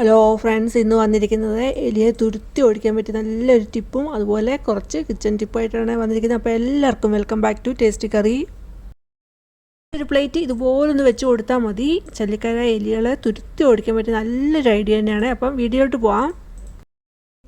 Hello friends ഇന്ന് വന്നിരിക്കുന്നത് എലിയെ തുരുത്തി ഓടിക്കാൻ പറ്റിയ നല്ലൊരു ടിപ്പും അതുപോലെ കുറച്ച് കിച്ചൺ ടിപ്പായിട്ടാണ് വന്നിരിക്കുന്നത്. അപ്പോൾ എല്ലാവർക്കും welcome back to Tasty Curry ഒരു പ്ലേറ്റ് ഇതുപോലെ ഒന്ന് വെച്ച് കൊടുത്താൽ മതി. ചല്ലിക്കര എലികളെ തുരുത്തി ഓടിക്കാൻ പറ്റിയ നല്ലൊരു ഐഡിയ തന്നെയാണ്. അപ്പം വീഡിയോയിട്ട് പോവാം.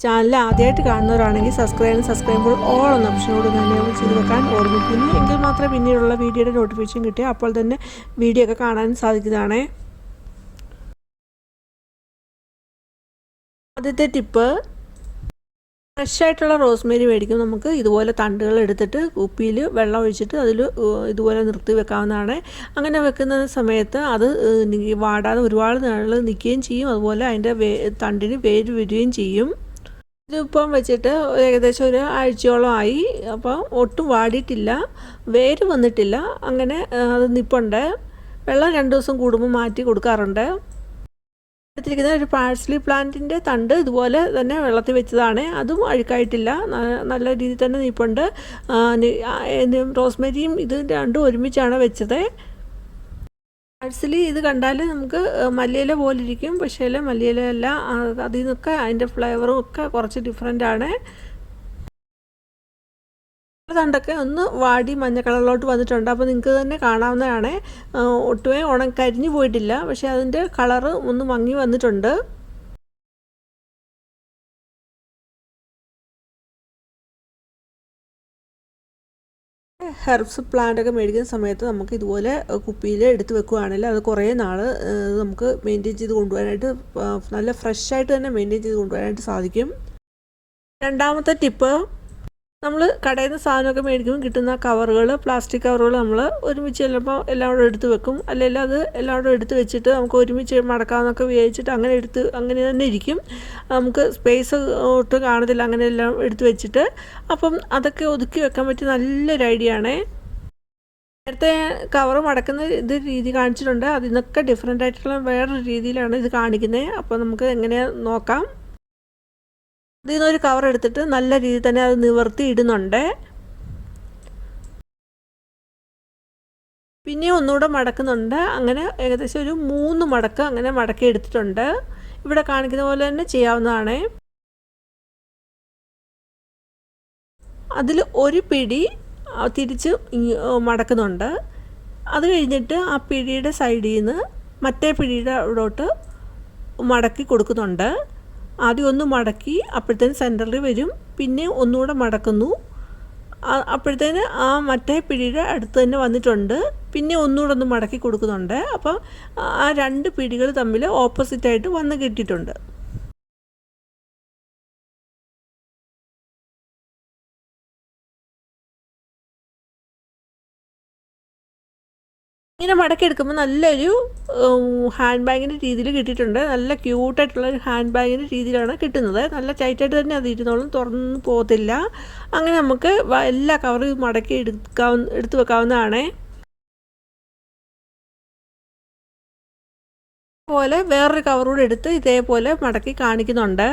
ചാനൽ ആദ്യമായിട്ട് കാണുന്നവരാണെങ്കിൽ സബ്സ്ക്രൈബ് സബ്സ്ക്രൈബ് ഓൾ എന്ന ഓപ്ഷനോട് തന്നെ ചെയ്ത് വെക്കാൻ ഓർമ്മിക്കുന്നു. എങ്കിൽ മാത്രമേ പിന്നീടുള്ള വീഡിയോയുടെ നോട്ടിഫിക്കേഷൻ കിട്ടിയാൽ അപ്പോൾ തന്നെ വീഡിയോ ഒക്കെ കാണാൻ സാധിക്കുന്നതാണ്. ആദ്യത്തെ ടിപ്പ് ഫ്രഷ് ആയിട്ടുള്ള റോസ്മേരി മേടിക്കും. നമുക്ക് ഇതുപോലെ തണ്ടുകൾ എടുത്തിട്ട് കുപ്പിയിൽ വെള്ളം ഒഴിച്ചിട്ട് അതിൽ ഇതുപോലെ നിർത്തി വെക്കാവുന്നതാണ്. അങ്ങനെ വെക്കുന്ന സമയത്ത് അത് വാടാതെ ഒരുപാട് നാൾ നിൽക്കുകയും ചെയ്യും. അതുപോലെ അതിന്റെ വേ തണ്ടിന് വേര് വരികയും ചെയ്യും. ഇതിപ്പം വെച്ചിട്ട് ഏകദേശം ഒരു ആഴ്ചയോളം ആയി. അപ്പോൾ ഒട്ടും വാടിയിട്ടില്ല വേര് വന്നിട്ടില്ല. അങ്ങനെ അത് നിപ്പുണ്ട്. വെള്ളം രണ്ട് ദിവസം കൂടുമ്പോൾ മാറ്റി കൊടുക്കാറുണ്ട്. എടുത്തിരിക്കുന്ന ഒരു പാഴ്സലി പ്ലാന്റിന്റെ തണ്ട് ഇതുപോലെ തന്നെ വെള്ളത്തിൽ വെച്ചതാണ്. അതും അഴുക്കായിട്ടില്ല. നല്ല രീതിയിൽ തന്നെ നിൽപ്പുണ്ട് റോസ്മരിയും ഇത് രണ്ടും ഒരുമിച്ചാണ് വെച്ചത്. പാഴ്സലി ഇത് കണ്ടാൽ നമുക്ക് മല്ലിയില പോലെ ഇരിക്കും. പക്ഷേ മല്ലിയില അല്ല അതിൽ നിന്നൊക്കെ അതിന്റെ ഫ്ലേവറും ഒക്കെ കുറച്ച് ഡിഫറെന്റ് ആണ്. തണ്ടൊക്കെ ഒന്ന് വാടി മഞ്ഞ കളറിലോട്ട് വന്നിട്ടുണ്ട്. അപ്പോൾ നിങ്ങൾക്ക് തന്നെ കാണാവുന്നതാണ്. ഒട്ടുമേ ഉണ കരിഞ്ഞു പോയിട്ടില്ല. പക്ഷേ അതിന്റെ കളറ് ഒന്ന് മങ്ങി വന്നിട്ടുണ്ട്. ഹെർബ്സ് പ്ലാന്റ് ഒക്കെ മേടിക്കുന്ന സമയത്ത് നമുക്ക് ഇതുപോലെ കുപ്പിയിൽ എടുത്ത് വെക്കുകയാണെങ്കിൽ അത് കുറേ നാൾ നമുക്ക് മെയിന്റെയിൻ ചെയ്ത് കൊണ്ടുപോകാനായിട്ട് നല്ല ഫ്രഷ് ആയിട്ട് തന്നെ മെയിന്റെയിൻ ചെയ്ത് കൊണ്ടുപോകാനായിട്ട് സാധിക്കും. രണ്ടാമത്തെ ടിപ്പ് നമ്മൾ കടയിൽ നിന്ന് സാധനമൊക്കെ മേടിക്കുമ്പോൾ കിട്ടുന്ന കവറുകൾ പ്ലാസ്റ്റിക് കവറുകൾ നമ്മൾ ഒരുമിച്ച് ചിലപ്പോൾ എല്ലാം കൂടെ എടുത്ത് വെക്കും. അല്ലെങ്കിൽ അത് എല്ലാം കൂടെ എടുത്ത് വെച്ചിട്ട് നമുക്ക് ഒരുമിച്ച് മടക്കാമെന്നൊക്കെ വിചാരിച്ചിട്ട് അങ്ങനെ എടുത്ത് അങ്ങനെ തന്നെ ഇരിക്കും. നമുക്ക് സ്പേസ് ഒട്ടും കാണത്തില്ല. അങ്ങനെ എല്ലാം എടുത്ത് വെച്ചിട്ട് അപ്പം അതൊക്കെ ഒതുക്കി വെക്കാൻ പറ്റിയ നല്ലൊരു ഐഡിയ ആണേ. നേരത്തെ കവർ മടക്കുന്ന ഇത് രീതി കാണിച്ചിട്ടുണ്ട്. അതിൽ നിന്നൊക്കെ ഡിഫറെന്റ് ആയിട്ടുള്ള വേറൊരു രീതിയിലാണ് ഇത് കാണിക്കുന്നത് അപ്പോൾ നമുക്ക് എങ്ങനെയാണ് നോക്കാം. ഇതിൽ നിന്നൊരു കവർ എടുത്തിട്ട് നല്ല രീതിയിൽ തന്നെ അത് നിവർത്തി ഇടുന്നുണ്ട്. പിന്നെ ഒന്നുകൂടെ മടക്കുന്നുണ്ട്. അങ്ങനെ ഏകദേശം ഒരു മൂന്ന് മടക്ക് അങ്ങനെ മടക്കി എടുത്തിട്ടുണ്ട്. ഇവിടെ കാണിക്കുന്ന പോലെ തന്നെ ചെയ്യാവുന്നതാണ്. അതിൽ ഒരു പിടി തിരിച്ച് മടക്കുന്നുണ്ട്. അത് കഴിഞ്ഞിട്ട് ആ പിടിയുടെ സൈഡിൽ നിന്ന് മറ്റേ പിടിയുടെ അവിടോട്ട് മടക്കി കൊടുക്കുന്നുണ്ട്. ആദ്യം ഒന്ന് മടക്കി അപ്പോഴത്തേന് സെന്ററിൽ വരും. പിന്നെ ഒന്നുകൂടെ മടക്കുന്നു. അപ്പോഴത്തേന് ആ മറ്റേ പിടിയുടെ അടുത്ത് തന്നെ വന്നിട്ടുണ്ട്. പിന്നെ ഒന്നുകൂടെ ഒന്ന് മടക്കി കൊടുക്കുന്നുണ്ട്. അപ്പം ആ രണ്ട് പിടികൾ തമ്മിൽ ഓപ്പോസിറ്റായിട്ട് വന്ന് കിട്ടിയിട്ടുണ്ട്. ഇങ്ങനെ മടക്കിയെടുക്കുമ്പോൾ നല്ലൊരു ഹാൻഡ് ബാഗിന്റെ രീതിയിൽ കിട്ടിയിട്ടുണ്ട്. നല്ല ക്യൂട്ടായിട്ടുള്ള ഒരു ഹാൻഡ് ബാഗിന്റെ രീതിയിലാണ് കിട്ടുന്നത്. നല്ല ടൈറ്റായിട്ട് തന്നെ അത് ഇരുന്നോളും തുറന്ന് പോകത്തില്ല. അങ്ങനെ നമുക്ക് എല്ലാ കവറും മടക്കി എടുക്കാവുന്ന എടുത്തു വെക്കാവുന്നതാണ്. പോലെ വേറൊരു കവറൂടെ എടുത്ത് ഇതേപോലെ മടക്കി കാണിക്കുന്നുണ്ട്.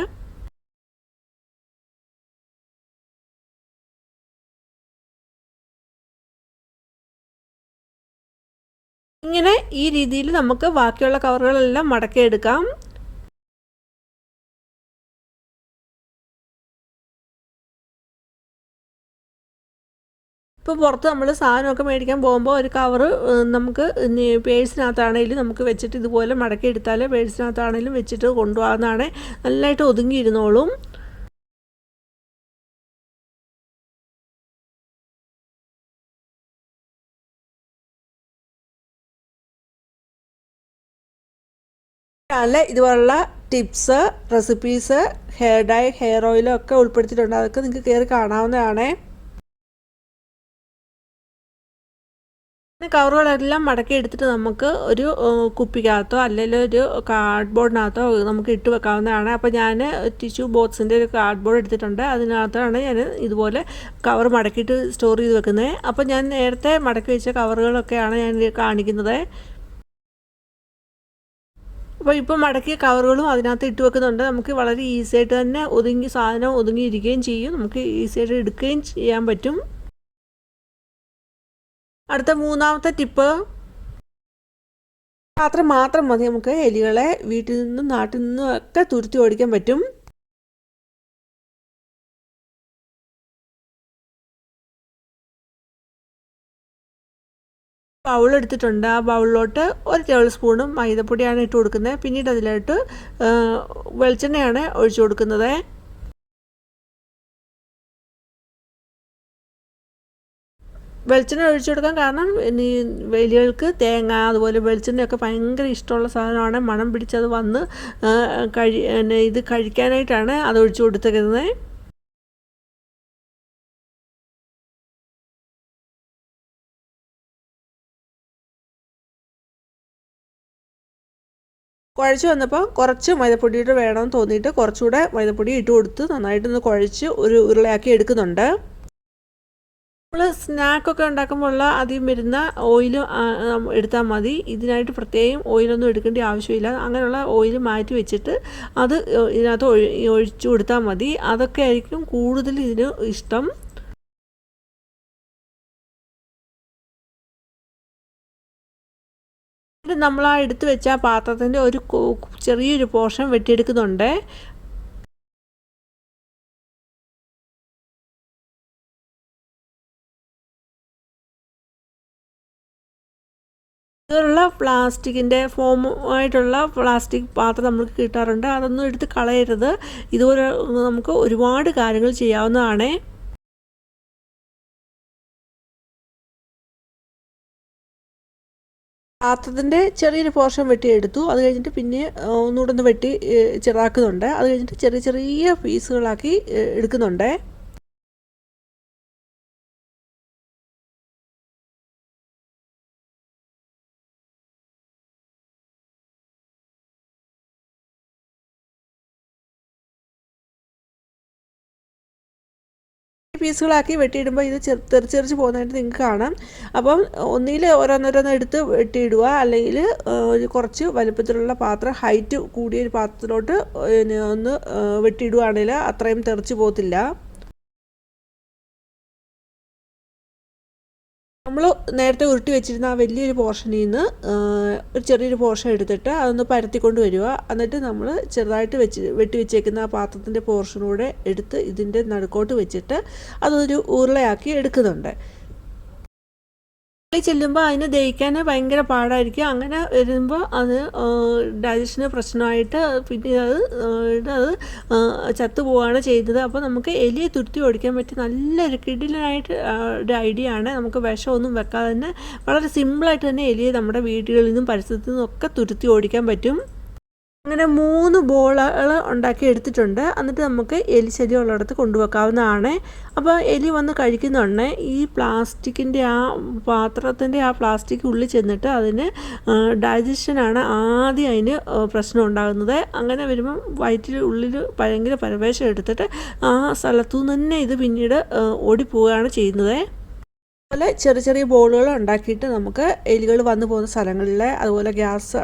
ഇങ്ങനെ ഈ രീതിയിൽ നമുക്ക് ബാക്കിയുള്ള കവറുകളെല്ലാം മടക്കിയെടുക്കാം ഇപ്പോൾ പുറത്ത് നമ്മൾ സാധനമൊക്കെ മേടിക്കാൻ പോകുമ്പോൾ ഒരു കവറ് നമുക്ക് പേഴ്സിനകത്താണെങ്കിലും നമുക്ക് വെച്ചിട്ട് ഇതുപോലെ മടക്കി എടുത്താൽ പേഴ്സിനകത്താണെങ്കിലും വെച്ചിട്ട് കൊണ്ടുപോകാവുന്നതാണ്. നല്ലതായിട്ട് ഒതുങ്ങിയിരുന്നോളും. ചാനലിൽ ഇതുപോലുള്ള tips recipes hair dye hair ഓയിലും ഒക്കെ ഉൾപ്പെടുത്തിയിട്ടുണ്ട്. അതൊക്കെ നിങ്ങൾക്ക് കയറി കാണാവുന്നതാണ്. കവറുകളെല്ലാം മടക്കി എടുത്തിട്ട് നമുക്ക് ഒരു കുപ്പിക്കകത്തോ അല്ലെങ്കിൽ ഒരു കാർഡ് ബോർഡിനകത്തോ നമുക്ക് ഇട്ട് വെക്കാവുന്നതാണ്. അപ്പോൾ ഞാൻ ടിഷ്യൂ ബോക്സിന്റെ ഒരു കാർഡ് ബോർഡ് എടുത്തിട്ടുണ്ട്. അതിനകത്താണ് ഞാൻ ഇതുപോലെ കവർ മടക്കിയിട്ട് സ്റ്റോർ ചെയ്ത് വെക്കുന്നത്. അപ്പോൾ ഞാൻ നേരത്തെ മടക്കി വെച്ച കവറുകളൊക്കെയാണ് ഞാൻ കാണിക്കുന്നത്. അപ്പോൾ ഇപ്പോൾ മടക്കിയ കവറുകളും അതിനകത്ത് ഇട്ട് വെക്കുന്നുണ്ട്. നമുക്ക് വളരെ ഈസി ആയിട്ട് തന്നെ ഒതുങ്ങി സാധനം ഒതുങ്ങിയിരിക്കുകയും ചെയ്യും. നമുക്ക് ഈസി ആയിട്ട് എടുക്കുകയും ചെയ്യാൻ പറ്റും. അടുത്ത മൂന്നാമത്തെ ടിപ്പ്. പാത്രം മാത്രം മതി നമുക്ക് എലികളെ വീട്ടിൽ നിന്നും നാട്ടിൽ നിന്നും ഒക്കെ തുരുത്തി ഓടിക്കാൻ പറ്റും. ബൗൾ എടുത്തിട്ടുണ്ട്. ആ ബൗളിലോട്ട് ഒരു ടേബിൾ സ്പൂണും മൈദപ്പൊടിയാണ് ഇട്ട് കൊടുക്കുന്നത്. പിന്നീട് അതിലോട്ട് വെളിച്ചെണ്ണയാണ് ഒഴിച്ചു കൊടുക്കുന്നത്. വെളിച്ചെണ്ണ ഒഴിച്ചു കൊടുക്കാൻ കാരണം ഈ വലിയവർക്ക് തേങ്ങ അതുപോലെ വെളിച്ചെണ്ണയൊക്കെ ഭയങ്കര ഇഷ്ടമുള്ള സാധനമാണ്. മണം പിടിച്ചത് വന്ന് കഴി ഇത് കഴിക്കാനായിട്ടാണ് അത് ഒഴിച്ചു കൊടുത്തിരുന്നത് കുഴച്ച് വന്നപ്പോൾ കുറച്ച് മൈദപ്പൊടിയിട്ട് വേണമെന്ന് തോന്നിയിട്ട് കുറച്ചുകൂടെ മൈദപ്പൊടി ഇട്ട് കൊടുത്ത് നന്നായിട്ടൊന്ന് കുഴച്ച് ഒരു ഉരുളയാക്കി എടുക്കുന്നുണ്ട്. നമ്മൾ സ്നാക്കൊക്കെ ഉണ്ടാക്കുമ്പോൾ ഉള്ള ആദ്യം വരുന്ന ഓയിൽ എടുത്താൽ മതി. ഇതിനായിട്ട് പ്രത്യേകം ഓയിലൊന്നും എടുക്കേണ്ട ആവശ്യമില്ല. അങ്ങനെയുള്ള ഓയിൽ മാറ്റി വെച്ചിട്ട് അത് ഇതിനകത്ത് ഒഴിച്ചു കൊടുത്താൽ മതി. അതൊക്കെ ആയിരിക്കും കൂടുതൽ ഇതിന് ഇഷ്ടം. നമ്മൾ ആ എടുത്തു വെച്ച ആ പാത്രത്തിന്റെ ഒരു ചെറിയൊരു പോർഷൻ വെട്ടിയെടുക്കുന്നുണ്ട്. ഇതുള്ള പ്ലാസ്റ്റിക്കിന്റെ ഫോം ആയിട്ടുള്ള പ്ലാസ്റ്റിക് പാത്രം നമുക്ക് കിട്ടാറുണ്ട്. അതൊന്നും എടുത്ത് കളയരുത്. ഇതുപോലെ നമുക്ക് ഒരുപാട് കാര്യങ്ങൾ ചെയ്യാവുന്നതാണ്. പാത്രത്തിന്റെ ചെറിയൊരു പോർഷൻ വെട്ടിയെടുത്തു. അത് കഴിഞ്ഞിട്ട് പിന്നെ ഒന്നുകൂടെ ഒന്ന് വെട്ടി ചെറുതാക്കുന്നുണ്ട്. അത് കഴിഞ്ഞിട്ട് ചെറിയ ചെറിയ പീസുകളാക്കി എടുക്കുന്നുണ്ട്. പീസുകളാക്കി വെട്ടിയിടുമ്പോൾ ഇത് ചെറു തെറിച്ചെറിച്ച് പോകുന്നതായിട്ട് നിങ്ങൾക്ക് കാണാം. അപ്പം ഒന്നിൽ ഓരോന്നോരോന്ന് എടുത്ത് വെട്ടിയിടുക. അല്ലെങ്കിൽ ഒരു കുറച്ച് വലുപ്പത്തിലുള്ള പാത്രം ഹൈറ്റ് കൂടിയ ഒരു പാത്രത്തിലോട്ട് ഒന്ന് വെട്ടിയിടുകയാണെങ്കിൽ അത്രയും തെറിച്ച് പോകത്തില്ല. നമ്മൾ നേരത്തെ ഉരുട്ടി വെച്ചിരുന്ന ആ വലിയൊരു പോർഷനിൽ നിന്ന് ഒരു ചെറിയൊരു പോർഷൻ എടുത്തിട്ട് അതൊന്ന് പരത്തിക്കൊണ്ട് വരിക. എന്നിട്ട് നമ്മൾ ചെറുതായിട്ട് വെച്ച് വെട്ടി വെച്ചേക്കുന്ന ആ പാത്രത്തിന്റെ പോർഷനൂടെ എടുത്ത് ഇതിന്റെ നടുക്കോട്ട് വെച്ചിട്ട് അതൊരു ഉരുളയാക്കി എടുക്കുന്നുണ്ട്. ചെല്ലുമ്പോൾ അതിന് ദഹിക്കാൻ ഭയങ്കര പാടായിരിക്കും. അങ്ങനെ വരുമ്പോൾ അത് ഡൈജഷന് പ്രശ്നമായിട്ട് പിന്നെ അത് അത് ചത്തു പോവുകയാണ് ചെയ്തത്. അപ്പോൾ നമുക്ക് എലിയെ തുരുത്തി ഓടിക്കാൻ പറ്റിയ നല്ലൊരു കിടിലായിട്ട് ഒരു ഐഡിയ ആണ്. നമുക്ക് വിഷമൊന്നും വെക്കാതെ തന്നെ വളരെ സിമ്പിളായിട്ട് തന്നെ എലിയെ നമ്മുടെ വീടുകളിൽ നിന്നും പരിസരത്തു നിന്നും ഒക്കെ തുരുത്തി ഓടിക്കാൻ പറ്റും. അങ്ങനെ മൂന്ന് ബോളുകൾ ഉണ്ടാക്കി എടുത്തിട്ടുണ്ട്. എന്നിട്ട് നമുക്ക് എലി ശല്യം ഉള്ളിടത്ത് കൊണ്ടുവെക്കാവുന്നതാണ്. അപ്പോൾ എലി വന്ന് കഴിക്കുന്നുണ്ട് ഈ പ്ലാസ്റ്റിക്കിന്റെ ആ പാത്രത്തിന്റെ ആ പ്ലാസ്റ്റിക് ഉള്ളിൽ ചെന്നിട്ട് അതിന് ഡൈജഷനാണ് ആദ്യം അതിന് പ്രശ്നം ഉണ്ടാകുന്നത്. അങ്ങനെ വരുമ്പം വയറ്റിൽ ഉള്ളിൽ ഭയങ്കര പരവേശം എടുത്തിട്ട് ആ സ്ഥലത്തു നിന്ന് തന്നെ ഇത് പിന്നീട് ഓടിപ്പോവുകയാണ് ചെയ്യുന്നത്. അതുപോലെ ചെറിയ ചെറിയ ബോളുകൾ ഉണ്ടാക്കിയിട്ട് നമുക്ക് എലികൾ വന്നു പോകുന്ന സ്ഥലങ്ങളിൽ അതുപോലെ ഗ്യാസ്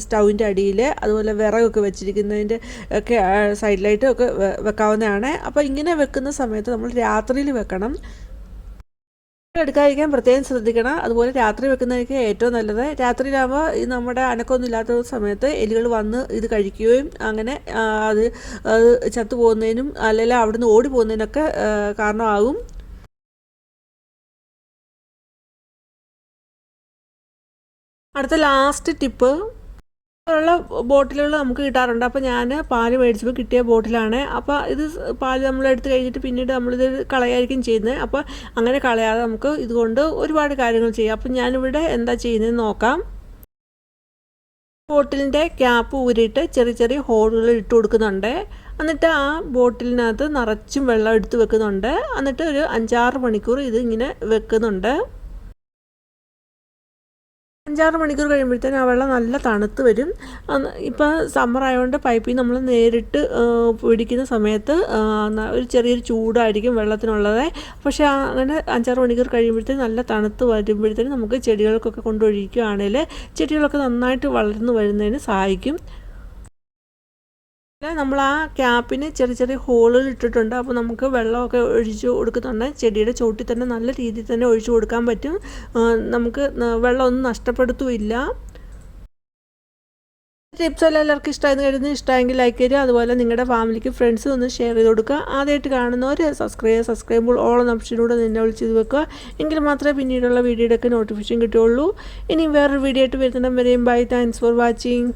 സ്റ്റൗവിന്റെ അടിയിൽ അതുപോലെ വിറകൊക്കെ വെച്ചിരിക്കുന്നതിന്റെ ഒക്കെ സൈഡിലായിട്ട് ഒക്കെ വെക്കാവുന്നതാണ്. അപ്പോൾ ഇങ്ങനെ വെക്കുന്ന സമയത്ത് നമ്മൾ രാത്രിയിൽ വെക്കണം. എടുക്കാതിരിക്കാൻ പ്രത്യേകം ശ്രദ്ധിക്കണം. അതുപോലെ രാത്രി വെക്കുന്നതായിരിക്കും ഏറ്റവും നല്ലത്. രാത്രിയിലാകുമ്പോൾ നമ്മുടെ അനക്കമൊന്നും ഇല്ലാത്ത സമയത്ത് എലികൾ വന്ന് ഇത് കഴിക്കുകയും അങ്ങനെ അത് അത് പോകുന്നതിനും അല്ലെങ്കിൽ അവിടുന്ന് ഓടി പോകുന്നതിനൊക്കെ കാരണമാകും. അടുത്ത ലാസ്റ്റ് ടിപ്പ് ഉള്ള ബോട്ടിലുകൾ നമുക്ക് കിട്ടാറുണ്ട്. അപ്പോൾ ഞാൻ പാൽ മേടിച്ചപ്പോൾ കിട്ടിയ ബോട്ടിലാണ്. അപ്പോൾ ഇത് പാൽ നമ്മൾ എടുത്ത് കഴിഞ്ഞിട്ട് പിന്നീട് നമ്മളിത് കളയായിരിക്കും ചെയ്യുന്നത്. അപ്പോൾ അങ്ങനെ കളയാതെ നമുക്ക് ഇതുകൊണ്ട് ഒരുപാട് കാര്യങ്ങൾ ചെയ്യാം. അപ്പോൾ ഞാനിവിടെ എന്താ ചെയ്യുന്നത് നോക്കാം. ബോട്ടിലിന്റെ ക്യാപ്പ് ഊരിയിട്ട് ചെറിയ ചെറിയ ഹോളുകൾ ഇട്ട് കൊടുക്കുന്നുണ്ട്. എന്നിട്ട് ആ ബോട്ടിലിനകത്ത് നിറച്ചും വെള്ളം എടുത്ത് വെക്കുന്നുണ്ട്. എന്നിട്ട് ഒരു അഞ്ചാറ് മണിക്കൂർ ഇത് ഇങ്ങനെ വെക്കുന്നുണ്ട്. അഞ്ചാറ് മണിക്കൂർ കഴിയുമ്പോഴത്തേനും ആ വെള്ളം നല്ല തണുത്ത് വരും. ഇപ്പോൾ സമ്മർ ആയതുകൊണ്ട് പൈപ്പിൽ നമ്മൾ നേരിട്ട് പിടിക്കുന്ന സമയത്ത് ഒരു ചെറിയൊരു ചൂടായിരിക്കും വെള്ളത്തിനുള്ളത്. പക്ഷേ അങ്ങനെ അഞ്ചാറ് മണിക്കൂർ കഴിയുമ്പോഴത്തേനും നല്ല തണുത്ത് വരുമ്പോഴത്തേനും നമുക്ക് ചെടികൾക്കൊക്കെ കൊണ്ടൊഴിക്കുകയാണെങ്കിൽ ചെടികളൊക്കെ നന്നായിട്ട് വളർന്നു വരുന്നതിന് സഹായിക്കും. നമ്മൾ ആ ക്യാപ്പിന് ചെറിയ ചെറിയ ഹോളുകൾ ഇട്ടിട്ടുണ്ട്. അപ്പോൾ നമുക്ക് വെള്ളമൊക്കെ ഒഴിച്ച് കൊടുക്കുന്നുണ്ട്. ചെടിയുടെ ചോട്ടിൽ തന്നെ നല്ല രീതിയിൽ തന്നെ ഒഴിച്ചു കൊടുക്കാൻ പറ്റും. നമുക്ക് വെള്ളമൊന്നും നഷ്ടപ്പെടുത്തുമില്ല ടിപ്സ് എല്ലാം എല്ലാവർക്കും ഇഷ്ടമായെന്ന് കരുതുന്നു. ഇഷ്ടമായെങ്കിൽ ലൈക്ക് ചെയ്യുക. അതുപോലെ നിങ്ങളുടെ ഫാമിലിക്ക് ഫ്രണ്ട്സ് ഒന്ന് ഷെയർ ചെയ്ത് കൊടുക്കുക. ആദ്യമായിട്ട് കാണുന്നവർ സബ്സ്ക്രൈബ് സബ്സ്ക്രൈബ് ഓൾ എന്ന ഓപ്ഷനിലൂടെ നിന്നെ വിളിച്ച് ചെയ്ത് വെക്കുക. എങ്കിൽ മാത്രമേ പിന്നീടുള്ള വീഡിയോയുടെ ഒക്കെ നോട്ടിഫിക്കേഷൻ കിട്ടുകയുള്ളൂ. ഇനി വേറൊരു വീഡിയോ ആയിട്ട് വരുന്നിടം വരെയും. Bye thanks for watching